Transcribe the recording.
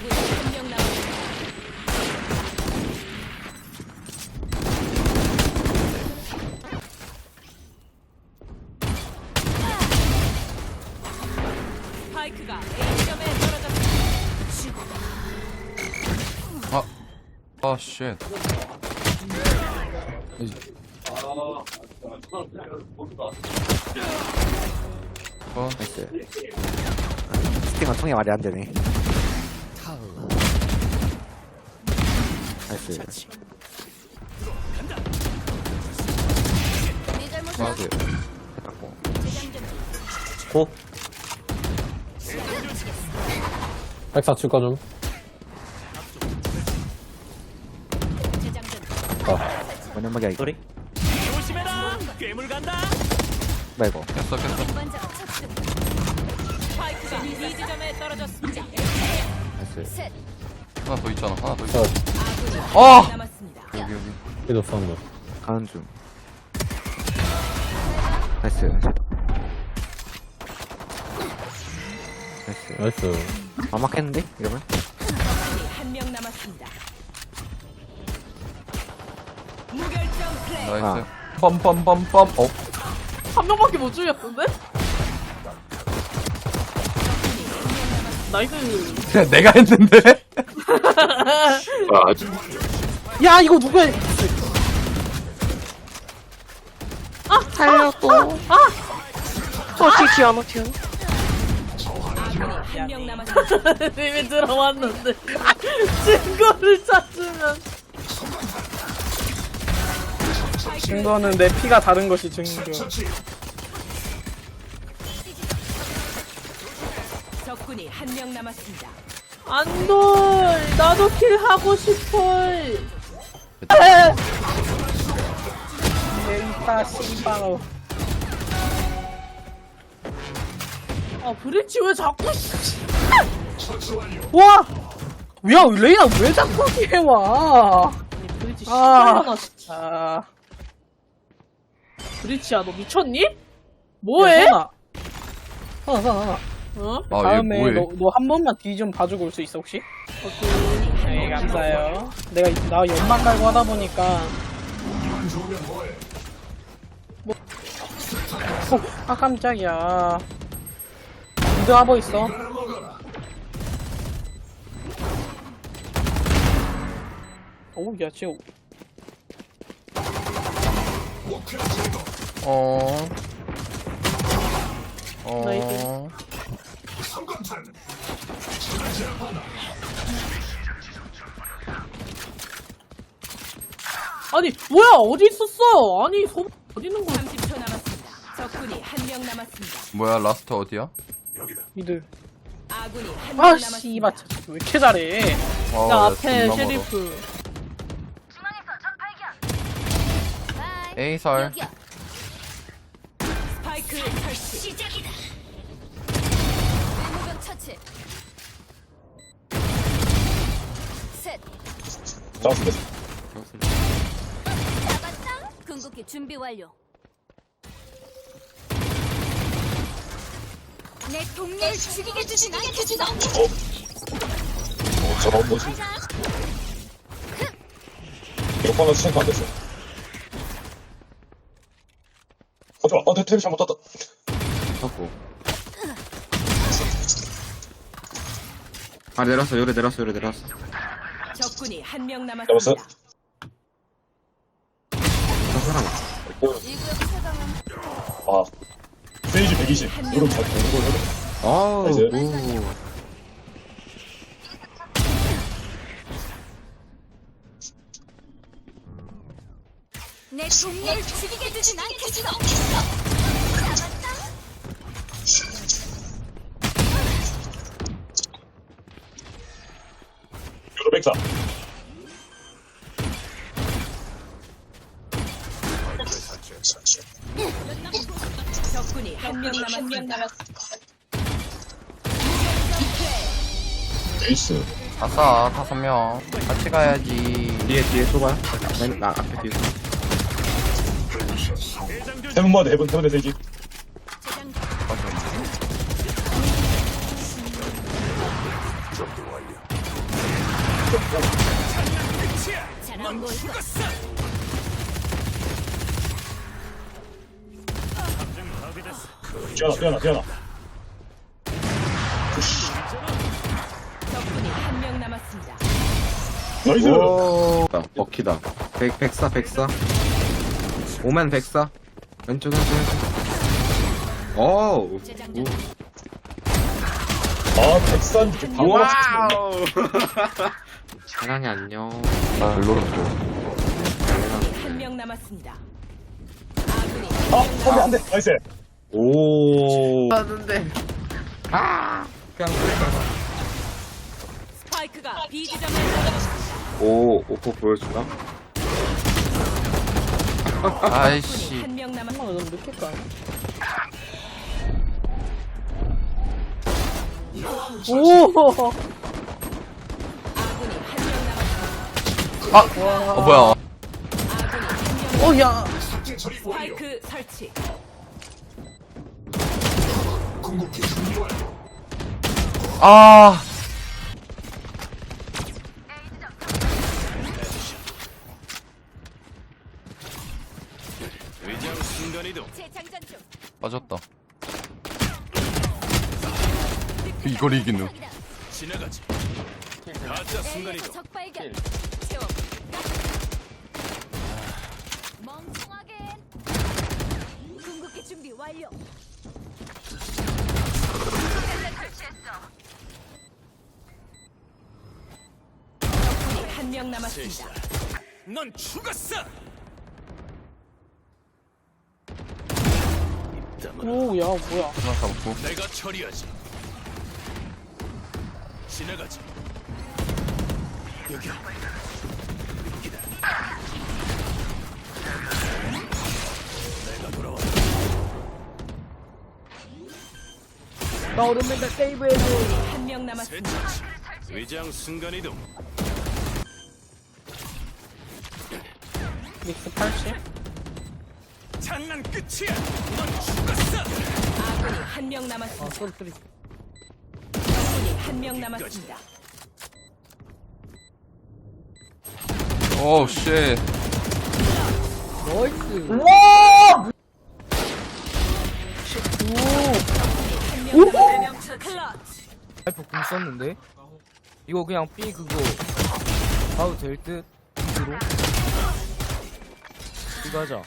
아군이 한명 남았습니다. 스파이크가 A점에 떨어졌습니다. 아, 아, 쉣. 어, 나이스. 스팅어 통이 말이 안 되네. 나이스. 나이스. 됐고. 고. 백사 출가 좀. 원연막이야, 이거. 소리? 뭐야, 이거. 깼어, 깼어. 스파이크가 B 지점에 떨어졌습니다. 나이스. 하나 더 있잖아, 하나 더 있어. 저, 아군이 아! 여기, 여기. 얘도 사운드. 가는 중. 나이스. 나이스. 나이스. 아막했는데? 이러면? 한명 남았습니다. 무결점 플레이. 나이스. 빰빰빰빰. 어? 한 명밖에 못 죽였던데? 나이스. 내가 했는데? 야, 이거 누가 해? 아, 살려도. 아! 어떻게 튀어, 너 튀어? 한명 남았습니다. 이미 들어왔는데. 증거를 찾으면. 증거는 내 피가 다른 것이 증거. 적군이 한 명 남았습니다. 안돌, 나도 킬 하고 싶어. 멘타 씨바로. 아, 브릿지 왜 자꾸. 씨- 와! 야, 레이나 왜 자꾸 뒤에 와? 브릿지 씨발려나, 진짜. 브릿지야, 너 미쳤니? 뭐해? 하나, 하나, 하나. 어? 아, 얘 다음에 뭐해? 너, 너한 번만 뒤 좀 봐주고 올 수 있어, 혹시? 네, 감사해요. 내가 나 연막 깔고 하다 보니까. 뭐... 어, 아, 깜짝이야. 미드 하버 있어. 오, 야, 지금. 어. 어. 나이스. 아니, 뭐야, 어디 있었어? 아니, 소, 어디 있는 거야? 30초 남았습니다. 적군이 한 명 남았습니다. 뭐야, 라스트 어디야? 미드. 아군이 한 명 아, 남았습니다. 씨발, 왜 이렇게 잘해? 어, 나 야, 앞에 존나 멀어. 셰리프. A설. 스파이크 설치. 무병 처치. 셋. 잡았다. 궁극기 준비 완료. 내 동료를 죽이게 두진 않겠어. 저런 뭐지? 이거 방금 생각 안 됐어. 어, 내 템이 잘못 떴다. 하고. 아, 내렸어. 요래 내렸어. 요래 내렸어. 적군이 한명 잡았어? 남았습니다. 아, 페이지 120. 이런 잘 되는 걸 해야 아우. 오. 내 동료를 죽이게 두진 않겠어. 적군이 한명 남았습니다. 에이스. 아싸, 다섯 명. 같이 가야지. 뒤에, 뒤에 쏘봐. 맨, 나 앞에 뒤에. 해븐마드 해븐, 해븐 대세지. 뛰어나 뛰어나 뛰어나 적군이 한 명 남았습니다. 나이스 오. 먹히다. 백, 백사, 백사. 오멘 백사. 왼쪽, 왼쪽, 왼쪽. 오. 재장전. 아 백산 좀 바보 와우. 사랑이 안녕. 아, 별로로 줘. 한 명 남았습니다. 아군이 아 안돼 안돼 나이스 오. 하는데. 아. 그냥 스파이크가 B 지점에 떨어졌습니다. 오, 오퍼 보여주나? 아이씨. 한명 남았. 엄마가 너무 늦게 까. 오! 아군이 한명 남았습니다. 아! 어, 뭐야. 아군이 한 명. 어, 야! 스파이크 설치. 아! 재장전 중. 빠졌다. 이걸 이기는. 발견. 채워. 멍청하게. 궁극기 준비 완료. 적군이 한 명 남았습니다. 넌 죽었어. 오, 야, 뭐야. 하나 잡고. 내가 처리하지. 지나가지. 여기야. 내가 돌아와. 나 오늘 맨날 세이브 해줘. 한 명 남았습니다. 세차치. 위장 순간 이동. 믹스 80. 장난 끝이야. 넌 죽었어. 아군이 한명 남았습니다. 아, 소리, 소리. 적군이 한 명 남았습니다. 오, 쉣. 나이스. 클러치. 파이프 공 썼는데 이거 그냥 B 그거 봐도 될듯 B로 이거 하자